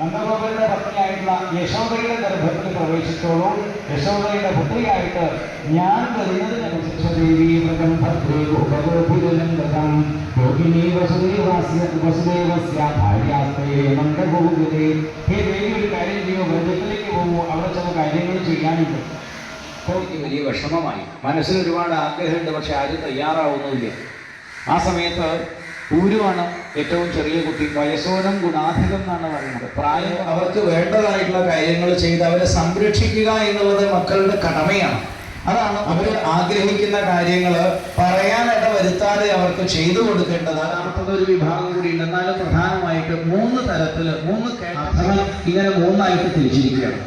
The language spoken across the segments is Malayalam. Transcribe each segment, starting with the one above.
നന്ദഗോപരുടെ പത്നിയായിട്ടുള്ള യശോദയുടെ ഗർഭത്തിൽ പ്രവേശിച്ചോളൂ. യശോദയുടെ പുത്രിയായിട്ട് ഞാൻ കാര്യം വലിയ വിഷമമായി. മനസ്സിൽ ഒരുപാട് ആഗ്രഹമുണ്ട് പക്ഷെ ആരും തയ്യാറാവുന്നില്ല. ആ സമയത്ത് പൂരുവാണ് ഏറ്റവും ചെറിയ കുട്ടി. വയസ്സോനം ഗുണാധികം എന്നാണ് പറയുന്നത്. പ്രായം അവർക്ക് വേണ്ടതായിട്ടുള്ള കാര്യങ്ങൾ ചെയ്ത് അവരെ സംരക്ഷിക്കുക എന്നുള്ളത് മക്കളുടെ കടമയാണ്. അതാണ് അവർ ആഗ്രഹിക്കുന്ന കാര്യങ്ങൾ പറയാനിട വരുത്താതെ അവർക്ക് ചെയ്തു കൊടുക്കേണ്ടത്. അടുത്തത് ഒരു വിഭാഗം കൂടി ഉണ്ട് എന്നാലും പ്രധാനമായിട്ട് മൂന്ന് തരത്തിൽ മൂന്ന് ഇങ്ങനെ മൂന്നായിട്ട് തിരിച്ചിരിക്കുകയാണ്.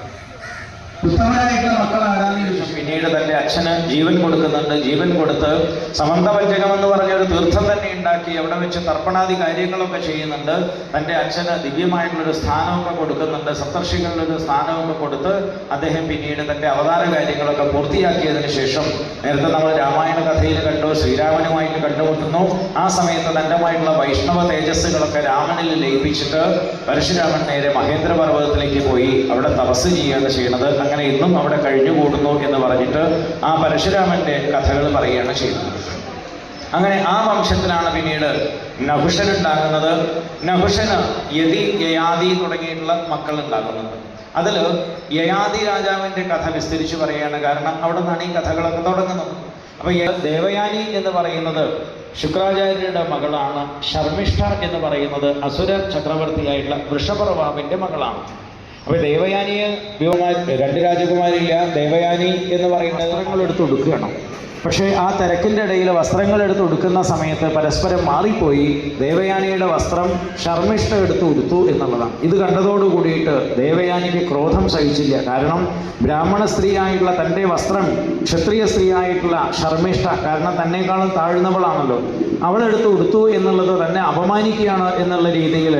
പിന്നീട് തന്റെ അച്ഛന് ജീവൻ കൊടുക്കുന്നുണ്ട്. ജീവൻ കൊടുത്ത് സമന്തവഞ്ചകം എന്ന് പറഞ്ഞ ഒരു തീർത്ഥം തന്നെ ഉണ്ടാക്കി അവിടെ വെച്ച് തർപ്പണാദി കാര്യങ്ങളൊക്കെ ചെയ്യുന്നുണ്ട്. തന്റെ അച്ഛന് ദിവ്യമായിട്ടുള്ളൊരു സ്ഥാനമൊക്കെ കൊടുക്കുന്നുണ്ട്. സപ്തർഷികളിലൊരു സ്ഥാനമൊക്കെ കൊടുത്ത് അദ്ദേഹം പിന്നീട് തന്റെ അവതാര കാര്യങ്ങളൊക്കെ പൂർത്തിയാക്കിയതിനു ശേഷം നേരത്തെ നമ്മൾ രാമായണ കഥയിൽ കണ്ടു ശ്രീരാമനുമായിട്ട് കണ്ടുമുട്ടുന്നു. ആ സമയത്ത് തന്റെമായിട്ടുള്ള വൈഷ്ണവ തേജസ്സുകളൊക്കെ രാമനിൽ ലയിപ്പിച്ചിട്ട് പരശുരാമൻ നേരെ മഹേന്ദ്ര പർവതത്തിലേക്ക് പോയി അവിടെ തപസ് ചെയ്യുകയാണ് ചെയ്യുന്നത് അങ്ങനെ ഇന്നും അവിടെ കഴിഞ്ഞുകൂടുന്നു എന്ന് പറഞ്ഞിട്ട് ആ പരശുരാമന്റെ കഥകൾ പറയുകയാണ് ചെയ്യുന്നത്. അങ്ങനെ ആ വംശത്തിലാണ് പിന്നീട് നഹുഷൻ ഉണ്ടാകുന്നത് നഹുഷന് യതി യയാതി തുടങ്ങിയിട്ടുള്ള മക്കൾ ഉണ്ടാകുന്നത് അതിൽ യയാദി രാജാവിന്റെ കഥ വിസ്തരിച്ച് പറയുകയാണ് കാരണം അവിടെ നിന്നാണ് ഈ കഥകളൊക്കെ തുടങ്ങുന്നത്. അപ്പൊ ദേവയാനി എന്ന് പറയുന്നത് ശുക്രാചാര്യരുടെ മകളാണ് ശർമ്മിഷ്ഠ എന്ന് പറയുന്നത് അസുര ചക്രവർത്തിയായിട്ടുള്ള വൃഷഭറവാവിന്റെ മകളാണ്. അപ്പൊ ദേവയാനിയെ രണ്ട് രാജകുമാരില്ല. ദേവയാനി എന്ന് പറയുന്ന വസ്ത്രങ്ങൾ എടുത്ത് കൊടുക്കുകയാണ് പക്ഷേ ആ തിരക്കിന്റെ ഇടയിൽ വസ്ത്രങ്ങൾ എടുത്ത് ഉടുക്കുന്ന സമയത്ത് പരസ്പരം മാറിപ്പോയി ദേവയാനിയുടെ വസ്ത്രം ശർമ്മിഷ്ഠ എടുത്ത് ഉടുത്തു എന്നുള്ളതാണ്. ഇത് കണ്ടതോടു കൂടിയിട്ട് ദേവയാനിക്ക് ക്രോധം സഹിച്ചില്ല. കാരണം ബ്രാഹ്മണ സ്ത്രീയായിട്ടുള്ള തന്റെ വസ്ത്രം ക്ഷത്രിയ സ്ത്രീയായിട്ടുള്ള ശർമ്മിഷ്ഠ കാരണം തന്നെക്കാളും താഴ്ന്നവളാണല്ലോ. അവളെടുത്ത് ഉടുത്തു എന്നുള്ളത് തന്നെ അപമാനിക്കുകയാണ് എന്നുള്ള രീതിയിൽ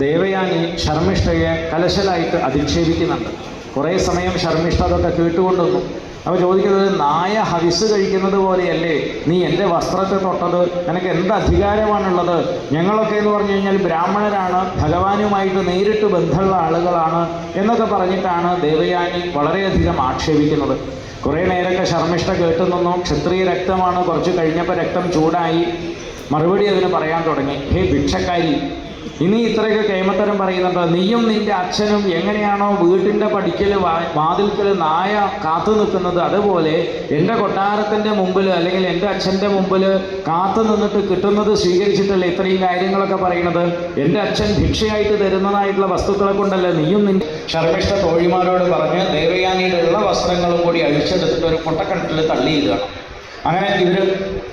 ദേവയാനി ശർമ്മിഷ്ഠയെ കലശലായിട്ട് അധിക്ഷേപിക്കുന്നുണ്ട്. കുറേ സമയം ശർമ്മിഷ്ഠ അതൊക്കെ കേട്ടുകൊണ്ടുവന്നു അപ്പോൾ ചോദിക്കുന്നത് നായ ഹവിസ് കഴിക്കുന്നത് പോലെയല്ലേ? നീ എന്റെ വസ്ത്രത്തെ തൊട്ടത്? നിനക്ക് എന്ത് അധികാരമാണുള്ളത്? ഞങ്ങളൊക്കെ എന്ന് പറഞ്ഞു കഴിഞ്ഞാൽ ബ്രാഹ്മണരാണ്. ഭഗവാനുമായിട്ട് നേരിട്ട് ബന്ധമുള്ള ആളുകളാണ്. എന്നൊക്കെ പറഞ്ഞിട്ടാണ് ദേവയാനി വളരെയധികം ആക്ഷേപിക്കുന്നത്. കുറേ നേരമൊക്കെ ശർമ്മിഷ്ഠ കേട്ടു നിന്നു. ക്ഷത്രിയ രക്തമാണ് കുറച്ച് കഴിഞ്ഞപ്പോൾ രക്തം ചൂടായി. മറുപടി അതിന് പറയാൻ തുടങ്ങി. ഹേ ഭിക്ഷക്കാരി ഇനി ഇത്രയൊക്കെ കേമത്തരം പറയുന്നുണ്ട്? നീയും നിന്റെ അച്ഛനും എങ്ങനെയാണോ വീട്ടിന്റെ പടിക്കൽ വാതിൽക്കൽ നായ കാത്തു നിൽക്കുന്നത്? അതുപോലെ എന്റെ കൊട്ടാരത്തിന്റെ മുമ്പിൽ അല്ലെങ്കിൽ എന്റെ അച്ഛന്റെ മുമ്പിൽ കാത്തു നിന്നിട്ട് കിട്ടുന്നത് സ്വീകരിച്ചിട്ടല്ലേ ഇത്രയും കാര്യങ്ങളൊക്കെ പറയുന്നത്? എന്റെ അച്ഛൻ ഭിക്ഷയായിട്ട് തരുന്നതായിട്ടുള്ള വസ്തുക്കളെ കൊണ്ടല്ല നീയും നിന്റെ ശർമ്മിഷ്ഠ തോഴിമാരോട് പറഞ്ഞ് ദേവയാനിയുടെ ഉള്ള വസ്ത്രങ്ങളും കൂടി അഴിച്ചെടുത്തിട്ട് ഒരു കൊട്ടക്കണത്തിൽ തള്ളിയിടുകയാണ് അങ്ങനെ ഇവർ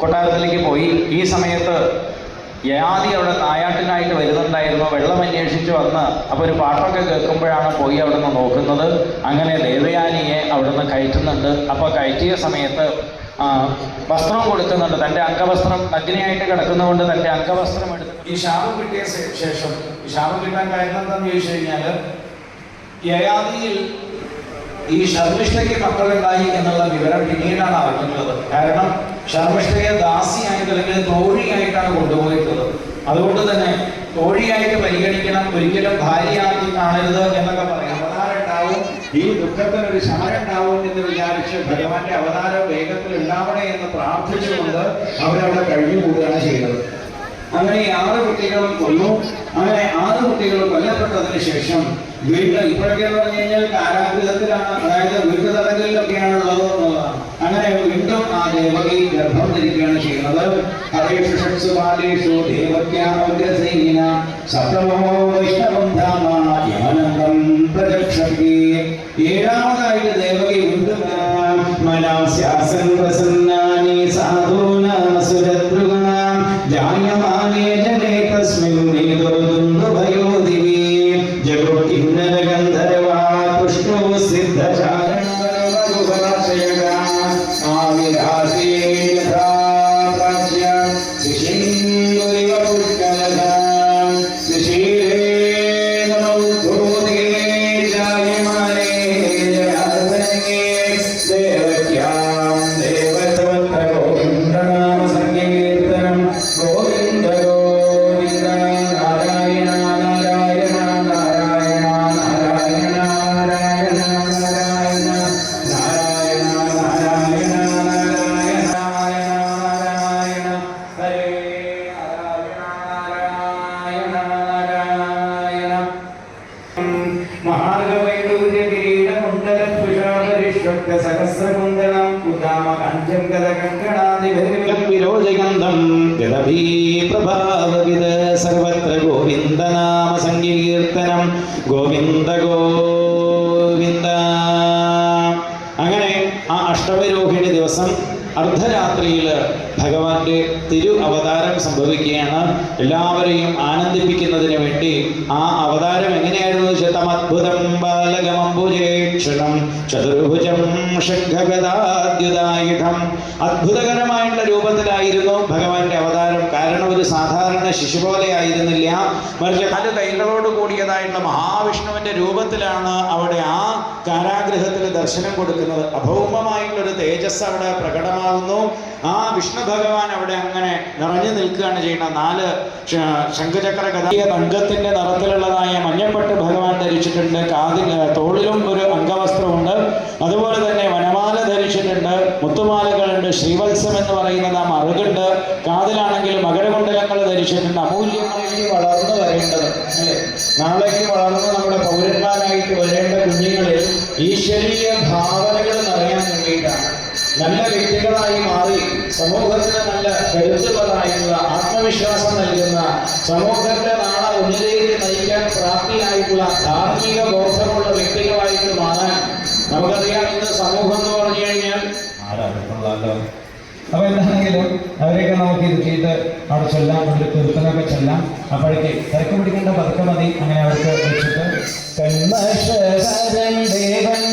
കൊട്ടാരത്തിലേക്ക് പോയി. ഈ സമയത്ത് യാതി അവിടെ നായാട്ടിനായിട്ട് വരുന്നുണ്ടായിരുന്നു. വെള്ളം അന്വേഷിച്ച് വന്ന് അപ്പോൾ ഒരു പാട്ടൊക്കെ കേൾക്കുമ്പോഴാണ് പോയി അവിടെ നിന്ന് നോക്കുന്നത്. അങ്ങനെ ദേവയാനിയെ അവിടുന്ന് കയറ്റുന്നുണ്ട്. അപ്പോൾ കയറ്റിയ സമയത്ത് വസ്ത്രം കൊടുക്കുന്നുണ്ട്. തന്റെ അംഗവസ്ത്രം നഗ്നയായിട്ട് കിടക്കുന്നതുകൊണ്ട് തന്റെ അംഗവസ്ത്രം എടുത്ത് ഈ ശാപം കിട്ടിയ ശേഷം ഈ ശാപം കിട്ടാൻ കാരണം എന്താണെന്ന് ചോദിച്ചു കഴിഞ്ഞാൽ യയാതിയിൽ ഈ ശർമ്മിഷ്ഠയ്ക്ക് മക്കളുണ്ടായി എന്നുള്ള വിവരം പിന്നീടാണ് അറിഞ്ഞിട്ടുള്ളത്. കാരണം ശർമ്മിഷ്ഠയെ ദാസിയായിട്ട് അല്ലെങ്കിൽ തോഴിയായിട്ടാണ് കൊണ്ടുപോയിട്ടുള്ളത്. അതുകൊണ്ട് തന്നെ തോഴിയായിട്ട് പരിഗണിക്കണം ഒരിക്കലും ഭാര്യയാക്കി കാണരുത് എന്നൊക്കെ പറയാം. അവതാരം ഉണ്ടാവും ഈ ദുഃഖത്തിന് ഒരു ശമനം ഉണ്ടാവും എന്ന് വിചാരിച്ച് ഭഗവാന്റെ അവതാരം വേഗത്തിൽ ഉണ്ടാവണേ എന്ന് പ്രാർത്ഥിച്ചുകൊണ്ട് അവരവിടെ കഴിഞ്ഞുകൂടുകയാണ് ചെയ്യുന്നത്. അങ്ങനെ ആറ് കുട്ടികളും കൊന്നു. അങ്ങനെ ആറ് കുട്ടികൾ കൊല്ലപ്പെട്ടതിന് ശേഷം വീട്ടിൽ ഇപ്പോഴൊക്കെ എന്ന് പറഞ്ഞു കഴിഞ്ഞാൽ കാരാഗ്രഹത്തിലാണ്. അതായത് വീട്ടുതടങ്കലിലൊക്കെയാണ് ഉള്ളത് എന്നുള്ളതാണ്. അങ്ങനെ വീണ്ടും ആ ദേവകി ഗർഭം ധരിക്കുകയാണ് ചെയ്യുന്നത്. ഏഴാമതായിട്ട് ദേവകി വീണ്ടും പ്രസന്നാനി ജഗോകിന്നരഗന്ധർവാ ഉദാമ കഞ്ചം ഗത കങ്കണാദിഭിർവിലം വിലോചയന്തം ഗതഭീ പ്രഭാവവിത് സർവത്ര ഗോവിന്ദനാമ സങ്കീർത്തനം ഗോവിന്ദ ഗോവിന്ദ അങ്ങനെ ആ അഷ്ടവരോഹിണി ദിവസം അർദ്ധരാത്രിയിൽ ഭഗവാന്റെ തിരു അവതാരം സംഭവിക്കുകയാണ്. എല്ലാവരെയും ആനന്ദിപ്പിക്കുന്നതിന് വേണ്ടി ആ അവതാരം എങ്ങനെയായിരുന്നു? ശതമത്ഭുതം ബാലകമംബുജേക്ഷണം ചതുർഭുജം ഷഡ്ഗതാദ്യുതായുധം അത്ഭുതകരമായിട്ടുള്ള രൂപത്തിലായിരുന്നു ഭഗവാന്റെ അവതാരം. ഒരു സാധാരണ ശിശു പോലെ ആയിരുന്നില്ല. മറിച്ച് നാല് കൈകളോട് കൂടിയതായിട്ടുള്ള മഹാവിഷ്ണുവിന്റെ രൂപത്തിലാണ് അവിടെ ആ കാരാഗ്രഹത്തിൽ ദർശനം കൊടുക്കുന്നത്. അഭൗമമായിട്ടുള്ള ഒരു തേജസ് അവിടെ പ്രകടമാകുന്നു. ആ വിഷ്ണു ഭഗവാൻ അവിടെ അങ്ങനെ നിറഞ്ഞു നിൽക്കുകയാണ് ചെയ്യുന്നത്. നാല് ശംഖചക്ര ഗതായ തങ്കത്തിന്റെ നിറത്തിലുള്ളതായ മഞ്ഞപ്പെട്ട് ഭഗവാൻ ധരിച്ചിട്ടുണ്ട്. കാതിൽ തോളിലും ഒരു അംഗവസ്ത്രമുണ്ട്. അതുപോലെ തന്നെ വനമാല ധരിച്ചിട്ടുണ്ട്. മുത്തുമാലകളുണ്ട്. ശ്രീവത്സം എന്ന് പറയുന്നത് കാതിലാണെങ്കിൽ മകരകുണ്ടലങ്ങൾ ധരിച്ചിട്ടുണ്ട്. അമൂല്യമായി വളർന്നു വരേണ്ടത് അല്ലേ? നാളേക്ക് വളർന്ന് നമ്മുടെ പൗരന്മാരായിട്ട് വരേണ്ട കുഞ്ഞുങ്ങളിൽ ഈശ്വരീയ ഭാവനകൾ നിറയാൻ വേണ്ടിയിട്ടാണ്. നല്ല വ്യക്തികളായി മാറി സമൂഹത്തിന് നല്ല കരുത്തുള്ളതായിട്ടുള്ള ആത്മവിശ്വാസം നൽകുന്ന സമൂഹത്തെ നാളെ ഉന്നതിയിലേക്ക് നയിക്കാൻ പ്രാപ്തിയായിട്ടുള്ള ധാർമ്മിക ബോധമുള്ള വ്യക്തികളായിട്ട് മാറാൻ നമുക്കറിയാം ഇന്ന് സമൂഹം എന്ന് പറഞ്ഞു കഴിഞ്ഞാൽ അപ്പൊ എന്താണെങ്കിലും അവരെയൊക്കെ നമുക്ക് ഇരുത്തിയിട്ട് അവിടെ ചെല്ലാം അവിടെ കീർത്തനമൊക്കെ ചെല്ലാം. അപ്പോഴേക്ക് തിരക്ക് പിടിക്കേണ്ട പതുക്കെ മതി. അങ്ങനെ അവർക്ക് വെച്ചിട്ട് ദേവൻ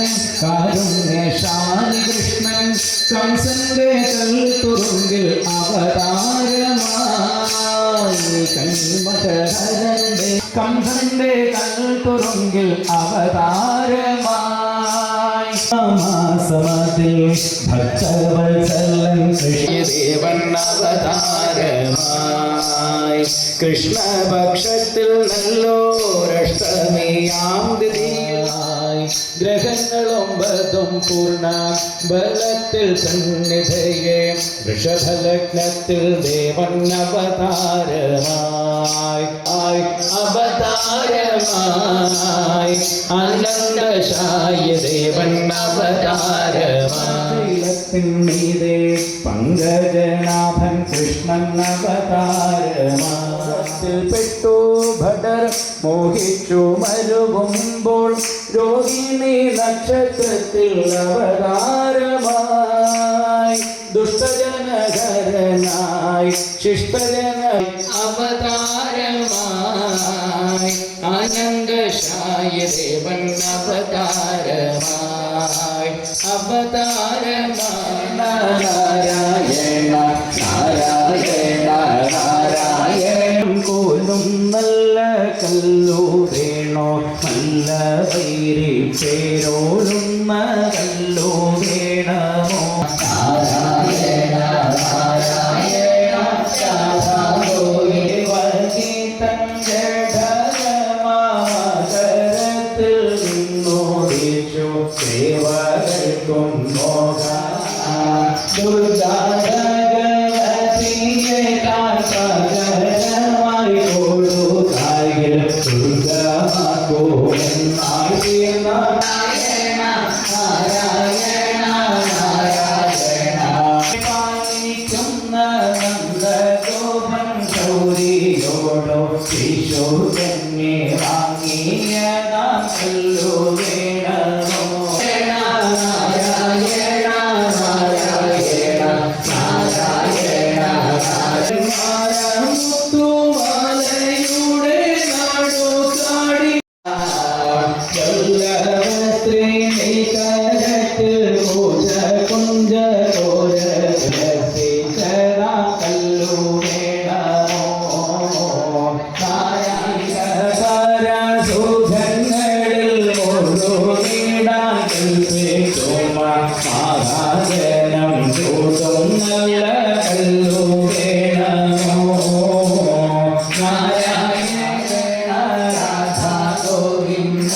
അവതാരമായി. അവതാരമായി. കൃഷ്ണപക്ഷത്തിൽ നല്ലോരഷ്ടമിയാം തിഥിയായി ഗ്രഹങ്ങളൊമ്പതും പൂർണ ബലത്തിൽ സന്നിധയെ വൃഷഭലഗ്നത്തിൽ ദേവൻ അവതാരമായി ആയി അവതാരമായി. അനന്തശായ ദേവൻ അവതാരമായിലത്തിന്മീതെ പങ്കജനാഭൻ കൃഷ്ണൻ അവതാരമാത്തിൽ പെട്ടു ഭടർ മോഹിച്ചു മരുകുമ്പോൾ രോഹിണി നക്ഷത്രത്തിൽ അവതാരമായി. ദുഷ്ടജനകരനായി ശിഷ്ടജന അവതാരമായി. ആനന്ദശായ ദേവൻ അവതാരമായി അവതാരമായി. sincero. ഗോവിന്ദ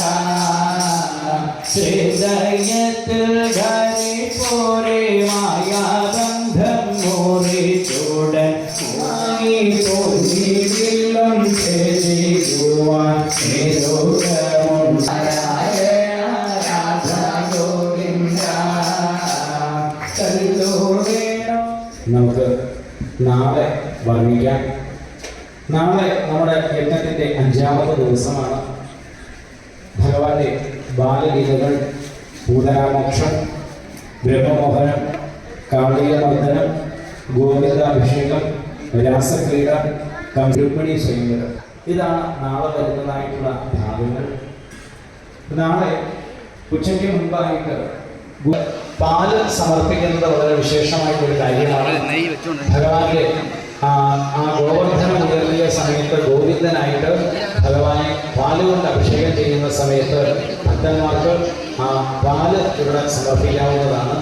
ഹൃദയത്തിൽ ധരി പോരെ അറിയാം നാളെ നമ്മുടെ യജ്ഞത്തിന്റെ അഞ്ചാമത്തെ ദിവസമാണ്. ഭഗവാന്റെ ബാലലീലകൾ ഭൂതരാമോക്ഷം ബ്രഹ്മമോഹനം കാളികമർദ്ദനം ഗോവിന്ദാഭിഷേകം രാസക്രീഡ കമ്പ്യൂപ്പണി സ്വയംവരം. ഇതാണ് നാളെ വരുന്നതായിട്ടുള്ള ഭാഗങ്ങൾ. നാളെ ഉച്ചയ്ക്ക് മുമ്പായിട്ട് ഗു- പാൽ സമർപ്പിക്കുന്നത് വളരെ വിശേഷമായിട്ടൊരു കാര്യമാണ്. ഭഗവാന്റെ ആ ഗോവർദ്ധന ഉയർത്തിയ സമയത്ത് ഗോവിന്ദനായിട്ട് ഭഗവാനെ പാലുകൊണ്ട് അഭിഷേകം ചെയ്യുന്ന സമയത്ത് ഭക്തന്മാർക്ക് ആ പാൽ ഇവിടെ സമർപ്പിക്കാവുന്നതാണ്.